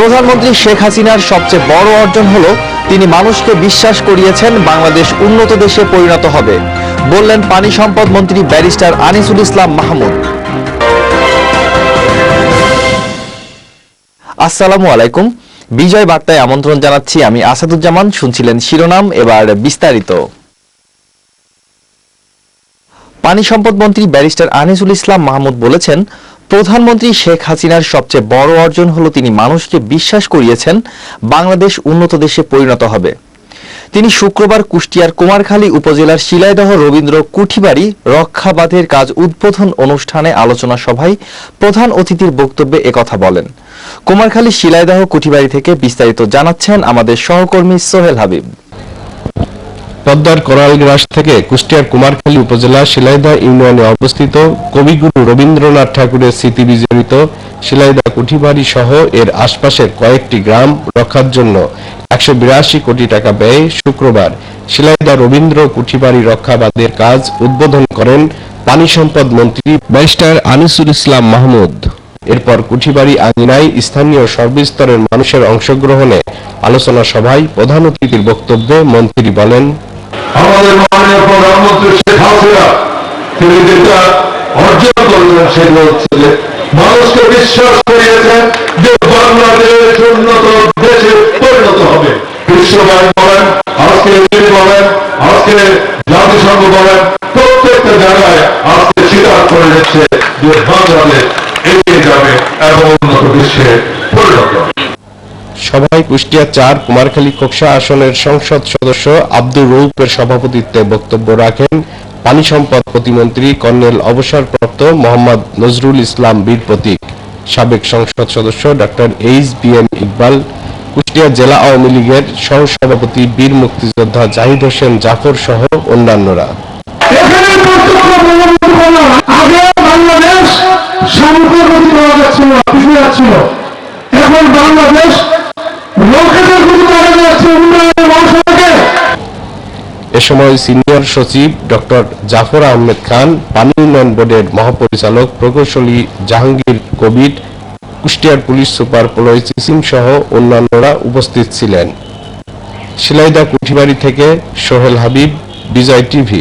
প্রধানমন্ত্রী শেখ হাসিনার সবচেয়ে বড় অর্জন হলো, তিনি মানুষকে বিশ্বাস করিয়েছেন বাংলাদেশ উন্নত দেশে পরিণত হবে। বললেন পানি সম্পদ মন্ত্রী ব্যারিস্টার আনিসুল ইসলাম মাহমুদ। আসসালামু আলাইকুম। বিজয় বার্তায় আমন্ত্রণ জানাচ্ছি আমি আসাদুজ্জামান, শুনছিলেন শিরোনাম, এবার বিস্তারিত। পানি সম্পদ মন্ত্রী ব্যারিস্টার আনিসুল ইসলাম মাহমুদ বলেছেন, প্রধানমন্ত্রী শেখ হাসিনার সবচেয়ে বড় অর্জন হলো তিনি মানুষকে বিশ্বাস করিয়েছেন, বাংলাদেশ উন্নত দেশে পরিণত হবে। তিনি শুক্রবার কুষ্টিয়ার কুমারখালী উপজেলার শিলাইদহ রবীন্দ্র কুঠিবাড়ি রক্ষাবাদের কাজ উদ্বোধন অনুষ্ঠানে আলোচনা সভায় প্রধান অতিথির বক্তব্যে একথা বলেন। কুমারখালী শিলাইদহ কুঠিবাড়ি থেকে বিস্তারিত জানাচ্ছেন আমাদের সহকর্মী সোহেল হাবিব। পদ্মার কোরালগ্রাস থেকে কুষ্টিয়ার কুমারখালী উপজেলা শিলাইদা ইউনিয়নে অবস্থিত কবিগুরু রবীন্দ্রনাথ ঠাকুরের স্মৃতি বিজড়িত শিলাইদা কুঠিবাড়ি সহ এর আশপাশের কয়েকটি গ্রাম রক্ষার জন্য একশো বিরাশি কোটি টাকা ব্যয়ে শুক্রবার শিলাইদা রবীন্দ্র কুঠিবাড়ি রক্ষাবাদের কাজ উদ্বোধন করেন পানি সম্পদ মন্ত্রী ব্যারিস্টার আনিসুল ইসলাম মাহমুদ। এরপর কুঠিবাড়ি আঙিনায় স্থানীয় সর্বস্তরের মানুষের অংশগ্রহণে আলোচনা সভায় প্রধান অতিথির বক্তব্যে মন্ত্রী বলেন আমাদের মাননীয় প্রধানমন্ত্রী শেখ হাসিনা, তিনি যেটা অর্জন করলেন সেটা হচ্ছে যে মানুষকে বিশ্বাস করিয়েছেন যে বাংলাদেশ উন্নত দেশে পরিণত হবে। বিশ্ব ব্যাংক বলেন, আজকে বলেন, আজকে জাতিসংঘ বলেন, প্রত্যেকটা জায়গায় আজকে স্বীকার করে দিচ্ছে যে বাংলাদেশ এগিয়ে যাবে এবং উন্নত বিশ্বে সভায় কুষ্টিয়া চার, কুমারখালী কোকসা আসনের সংসদ সদস্য আব্দুর রৌফের সভাপতিত্বে বক্তব্য রাখেন পানি সম্পদ প্রতিমন্ত্রী কর্নেল অবসরপ্রাপ্ত মোহাম্মদ নজরুল ইসলাম বীর প্রতীক। সাবেক সংসদ সদস্য doctor H B M Iqbal, Kushtia জেলা আওয়ামী লীগের সহসভাপতি বীর মুক্তিযোদ্ধা জাহিদ হোসেন জাফর সহ অন্যান্যরা। বাংলাদেশ সময় সিনিয়র সচিব ডক্টর জাফর আহমেদ খান, পানি উন্নয়ন বোর্ডের মহাপরিচালক প্রকৌশলী জাহাঙ্গীর কবির, কুষ্টিয়ার পুলিশ সুপার প্রলয় সিসিম সহ অন্যান্যরা উপস্থিত ছিলেন। শিলাইদা কুঠিবাড়ি থেকে সোহেল হাবিব, বিজয় টিভি।